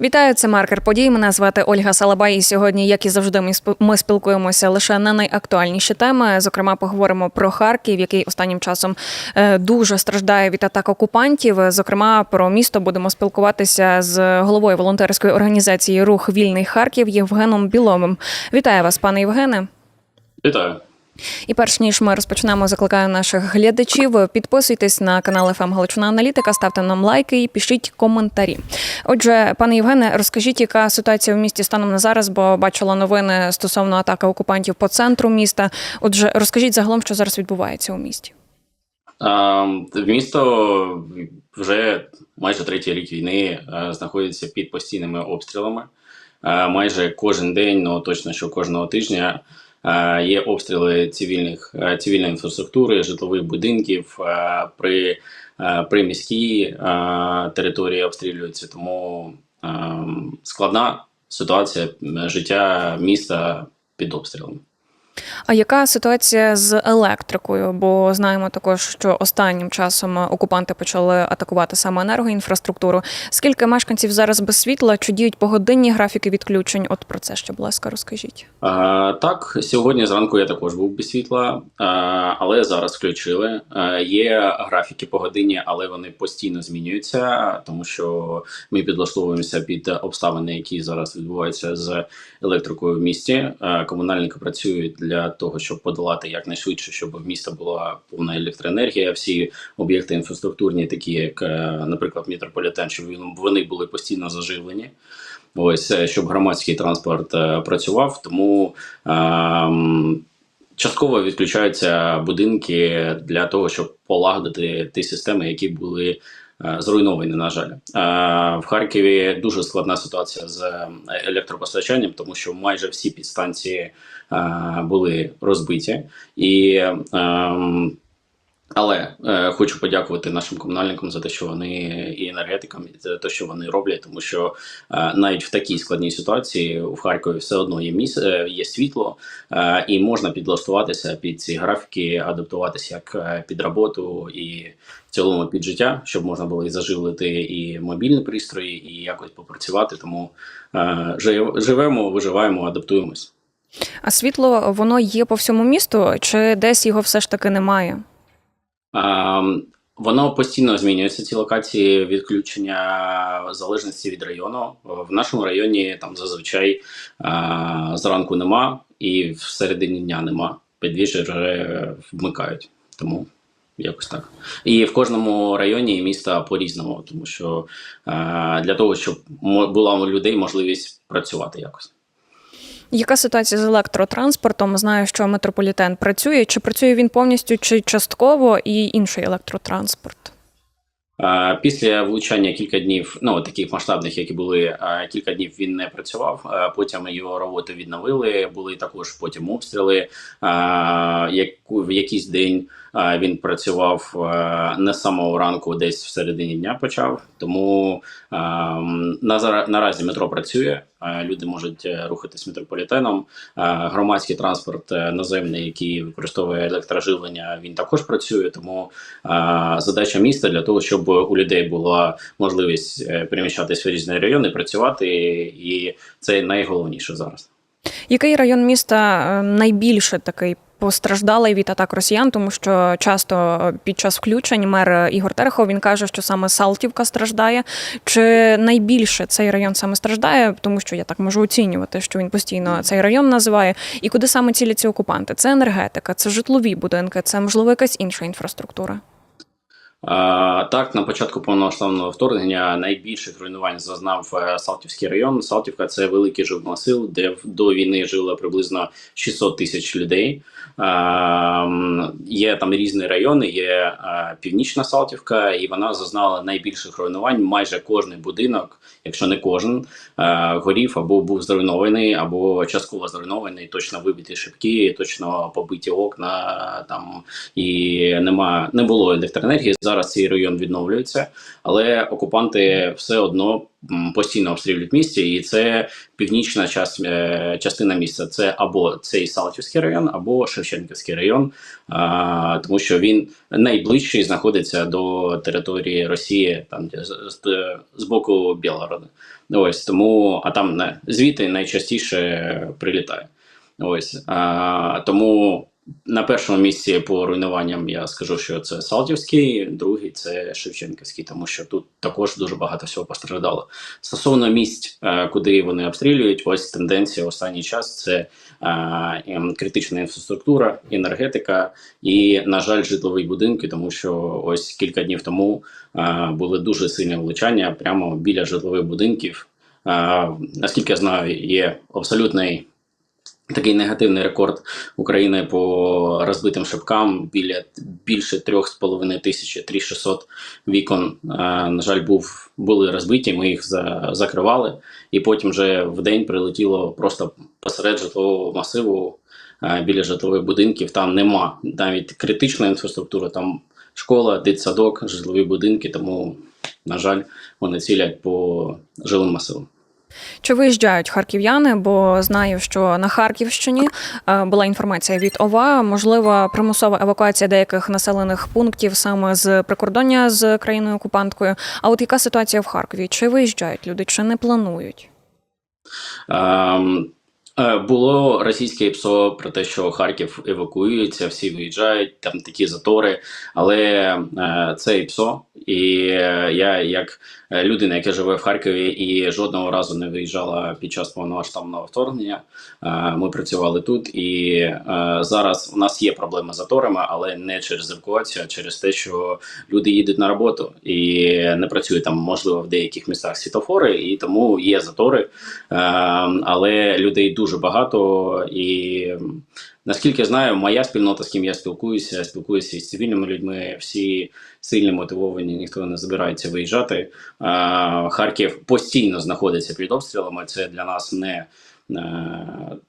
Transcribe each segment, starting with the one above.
Вітаю, це маркер подій. Мене звати Ольга Салабай. І сьогодні, як і завжди, ми сп- ми спілкуємося лише на найактуальніші теми. Зокрема, поговоримо про Харків, який останнім часом е, дуже страждає від атак окупантів. Зокрема, про місто будемо спілкуватися з головою волонтерської організації Рух Вільний Харків Євгеном Біловим. Вітаю вас, пане Євгене. Вітаю. І перш ніж ми розпочнемо, закликаю наших глядачів. Підписуйтесь на канал ФМ Галичина Аналітика, ставте нам лайки і пишіть коментарі. Отже, пане Євгене, розкажіть, яка ситуація в місті станом на зараз, бо бачила новини стосовно атаки окупантів по центру міста. Отже, розкажіть загалом, що зараз відбувається у місті. А, місто вже майже третій рік війни е, знаходиться під постійними обстрілами. Е, майже кожен день, ну точно що кожного тижня, є обстріли цивільних е, цивільної інфраструктури, житлових будинків. е, При, приміській при міській е, території обстрілюються, тому е, складна ситуація життя міста під обстрілами. А яка ситуація з електрикою? Бо знаємо також, що останнім часом окупанти почали атакувати саме енергоінфраструктуру. Скільки мешканців зараз без світла? Чи діють погодинні графіки відключень? От про це ще, будь ласка, розкажіть. А, так, сьогодні зранку я також був без світла, але зараз включили. Є графіки погодинні, але вони постійно змінюються, тому що ми підлаштовуємося під обставини, які зараз відбуваються з електрикою в місті. Комунальники працюють для того, щоб подолати якнайшвидше, щоб в міста була повна електроенергія. Всі об'єкти інфраструктурні, такі як, е, наприклад, метрополітен, щоб вони були постійно заживлені. Ось е, щоб громадський транспорт е, працював, тому ем, частково відключаються будинки для того, щоб полагодити ті системи, які були е, зруйновані. На жаль, Е, в Харкові дуже складна ситуація з е, електропостачанням, тому що майже всі підстанції е, були розбиті і. Але е, хочу подякувати нашим комунальникам за те, що вони і енергетикам за те, що вони роблять, тому що е, навіть в такій складній ситуації в Харкові все одно є міс, е, є світло, е, і можна підлаштуватися під ці графіки, адаптуватися як е, під роботу і в цілому під життя, щоб можна було і заживлити і мобільні пристрої, і якось попрацювати. Тому е, жив- живемо, виживаємо, адаптуємось. А світло воно є по всьому місту, чи десь його все ж таки немає? Ем, Воно постійно змінюється ці локації відключення в залежності від району. В нашому районі там зазвичай е, зранку нема, і в середині дня нема. Під вже вмикають. Тому якось так. І в кожному районі міста по-різному, тому що е, для того, щоб була у людей можливість працювати якось. Яка ситуація з електротранспортом? Знаю, що метрополітен працює. Чи працює він повністю, чи частково, і інший електротранспорт? Е, Після влучання кілька днів, ну таких масштабних, які були е, кілька днів, він не працював. Е, Потім його роботу відновили. Були також потім обстріли. В якийсь день він працював е, не з самого ранку, десь в середині дня почав. Тому е, на наразі метро працює. Люди можуть е, рухатись метрополітеном. Е, Громадський транспорт наземний, який використовує електроживлення, він також працює. Тому задача міста для того, щоб у людей була можливість переміщатися в різні райони, працювати, і це найголовніше зараз. Який район міста найбільше такий постраждалий від атак росіян? Тому що часто під час включень мер е, Ігор Терехов він каже, що саме Салтівка страждає. Чи найбільше цей район саме страждає? Тому що я так можу оцінювати, що він постійно цей район називає. І куди саме ціляться окупанти? Це енергетика, це житлові будинки, це можливо якась інша інфраструктура. Так, на початку повномасштабного вторгнення найбільших руйнувань зазнав е, Салтівський район. Салтівка це великий живносил, де до війни жило приблизно 600 тисяч людей. Є там різні райони. Є е, північна Салтівка, і вона зазнала найбільших руйнувань. Майже кожний будинок, якщо не кожен, е, горів або був зруйнований, або частково зруйнований. Точно вибиті шибки, точно побиті окна там і нема не було електроенергії. Зараз цей район відновлюється, але окупанти все одно постійно обстрілюють місті, і це північна час, е, частина міста. Це або цей Салтівський район, або Шевченківський район, а, тому що він найближчий знаходиться до території Росії, там з, з, боку Білгорода. Ось тому, а там звідти найчастіше прилітає. Ось а, тому на першому місці по руйнуванням я скажу, що це Салтівський, другий це Шевченківський, тому що тут також дуже багато всього постраждало. Стосовно місць, е, куди вони обстрілюють, ось тенденція останній час це е, ем, критична інфраструктура, енергетика і, на жаль, житлові будинки, тому що ось кілька днів тому е, були дуже сильні влучання прямо біля житлових будинків. Наскільки я знаю, є абсолютний такий негативний рекорд України по розбитим шибкам біля більше 3,5 тисячі, 3600 вікон. е, На жаль, був були розбиті. Ми їх за, закривали, і потім вже в день прилетіло просто посеред житлового масиву е, біля житлових будинків. Там нема навіть критичної інфраструктури. Там школа, дитсадок, житлові будинки. Тому, на жаль, вони цілять по жилим масивам. Чи виїжджають харків'яни? Бо знаю, що на Харківщині е, була інформація від ОВА, можлива примусова евакуація деяких населених пунктів саме з прикордоння з країною окупанткою. А от яка ситуація в Харкові? Чи виїжджають люди, чи не планують? Е, Було російське ПСО про те, що Харків евакуюється, всі виїжджають, там такі затори. Але е, це ПСО, і я, як людина, яка живе в Харкові і жодного разу не виїжджала під час повномасштабного вторгнення, е, ми працювали тут. І е, зараз у нас є проблеми з заторами, але не через евакуацію, а через те, що люди їдуть на роботу і не працюють там, можливо, в деяких містах світофори, і тому є затори. Е, але людей дуже багато і. Наскільки знаю, моя спільнота, з ким я спілкуюся, спілкуюся із цивільними людьми, всі сильно мотивовані, ніхто не збирається виїжджати. Харків постійно знаходиться під обстрілами. Це для нас не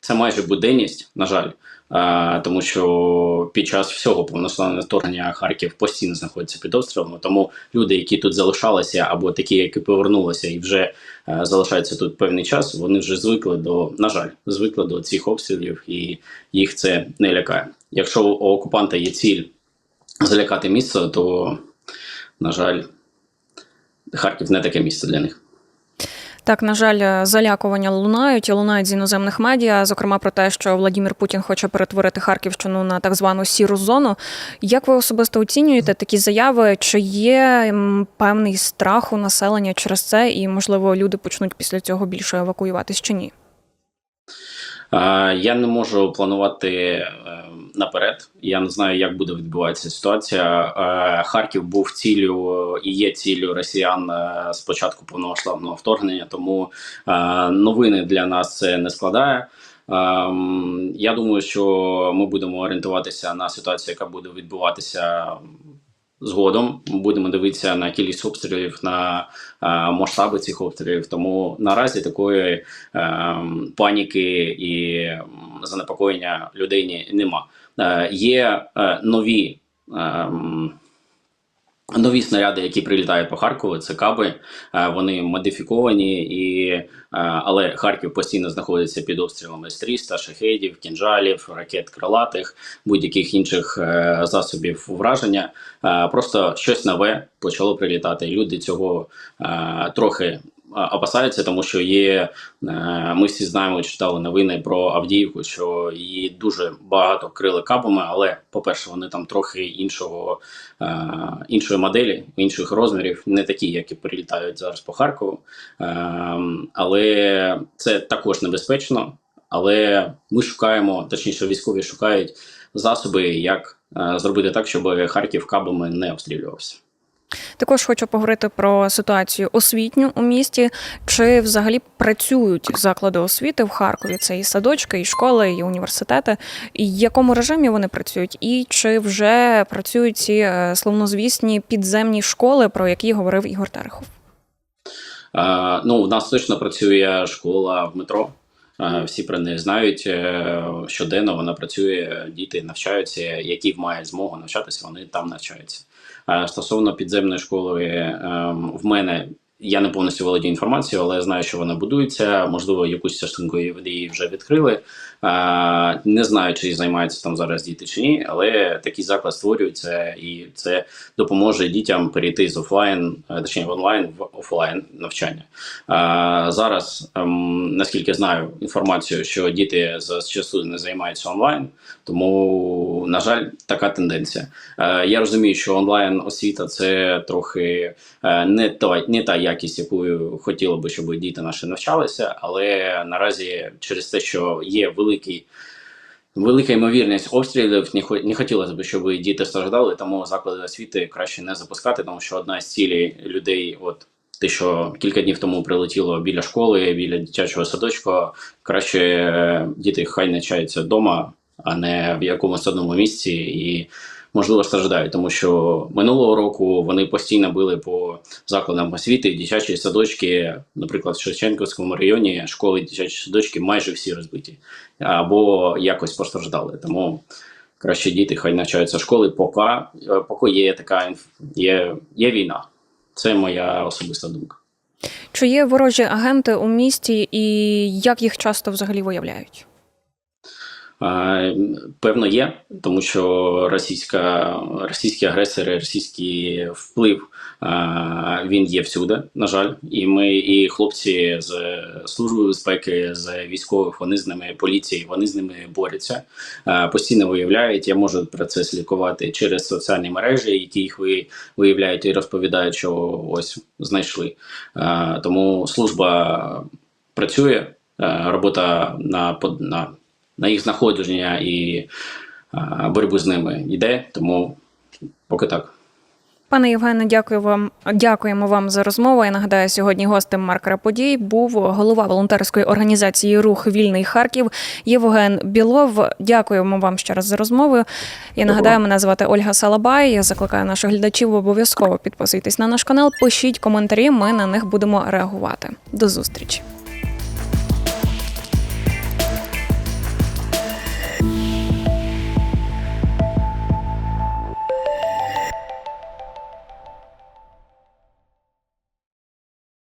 це майже буденність, на жаль. Е, тому що під час всього повноштабного вторгнення Харків постійно знаходиться під обстрілами. Тому люди, які тут залишалися, або такі, які повернулися і вже е, залишаються тут певний час, вони вже звикли до, на жаль, звикли до цих обстрілів, і їх це не лякає. Якщо у окупанта є ціль залякати місце, то, на жаль, Харків не таке місце для них. Так, на жаль, залякування лунають і лунають з іноземних медіа, зокрема про те, що Владимир Путін хоче перетворити Харківщину на так звану сіру зону. Як ви особисто оцінюєте такі заяви? Чи є певний страх у населення через це, і можливо люди почнуть після цього більше евакуюватись чи ні? Е, Я не можу планувати е, наперед. Я не знаю, як буде відбуватися ситуація. Е, Харків був ціллю і є ціллю росіян з початку повномасштабного вторгнення, тому новини для нас це не складає. Ем, Я думаю, що ми будемо орієнтуватися на ситуацію, яка буде відбуватися згодом. Будемо дивитися на кількість обстрілів, на е, масштаби цих обстрілів. Тому наразі такої ем, паніки і занепокоєння людей нема. Е, є е, нові. Нові снаряди, які прилітають по Харкову, це каби. Е, Вони модифіковані, і, е, але Харків постійно знаходиться під обстрілами з 300, шахедів, кінжалів, ракет крилатих, будь-яких інших е, засобів враження. Просто щось нове почало прилітати. Люди цього трохи опасаються, тому що є. е, Ми всі знаємо, читали новини про Авдіївку, що її дуже багато крили кабами, але, по-перше, вони там трохи іншого е, іншої моделі, інших розмірів, не такі, які прилітають зараз по Харкову. Е, але це також небезпечно. Але ми шукаємо, точніше, військові шукають засоби, як зробити так, щоб Харків кабами не обстрілювався. Також хочу поговорити про ситуацію освітню у місті. Чи взагалі працюють заклади освіти в Харкові? Це і садочки, і школи, і університети. І в якому режимі вони працюють? І чи вже працюють ці е, словнозвісні підземні школи, про які говорив Ігор Терехов? Е, ну, у нас точно працює школа в метро. Е, Всі про неї знають. Е, Щоденно вона працює, діти навчаються, які мають змогу навчатися, вони там навчаються. Е, Стосовно підземної школи, ем, в мене я не повністю володію інформацією, але я знаю, що вона будується. Можливо, якусь частинку її вже відкрили. Не знаю, чи займаються там зараз діти чи ні, але такий заклад створюється, і це допоможе дітям перейти з офлайн, е, точніше в онлайн в офлайн навчання. Зараз, ем, наскільки знаю інформацію, що діти з часу не займаються онлайн, тому, на жаль, така тенденція. Е, Я розумію, що онлайн освіта це трохи е, не та, не та якість, якою хотіло би, щоб діти наші навчалися, але наразі через те, що є великий. Велика ймовірність обстрілів не, хотілося б, щоб діти страждали, тому заклади освіти краще не запускати, тому що одна з цілей людей, от те, що кілька днів тому прилетіло біля школи, біля дитячого садочка, краще е, діти хай навчаються вдома, а не в якомусь одному місці і можливо страждають, тому що минулого року вони постійно били по закладам освіти, дитячі садочки, наприклад, в Шевченківському районі школи, дитячі садочки майже всі розбиті або якось постраждали. Тому краще діти хай навчаються школи, поки, е, поки є така інф- є, є війна. Це моя особиста думка. Чи є ворожі агенти у місті, і як їх часто взагалі виявляють? Певно, є, тому що російська, російські агресори, російський вплив він є всюди, на жаль. І ми, і хлопці з служби безпеки, з військових, вони з ними поліції, вони з ними борються, постійно виявляють. Я можу про це слідкувати через соціальні мережі, які їх ви- виявляють і розповідають, що ось знайшли. Тому служба працює, робота на на на їх знаходження і боротьбу з ними йде, тому поки так. Пане Євгене, дякую вам. Дякуємо вам за розмову. Я нагадаю, сьогодні гостем маркера подій був голова волонтерської організації Рух Вільний Харків Євген Білов. Дякуємо вам ще раз за розмову. Я нагадаю, мене звати Ольга Салабай. Я закликаю наших глядачів обов'язково підписуйтесь на наш канал. Пишіть коментарі. Ми на них будемо реагувати. До зустрічі.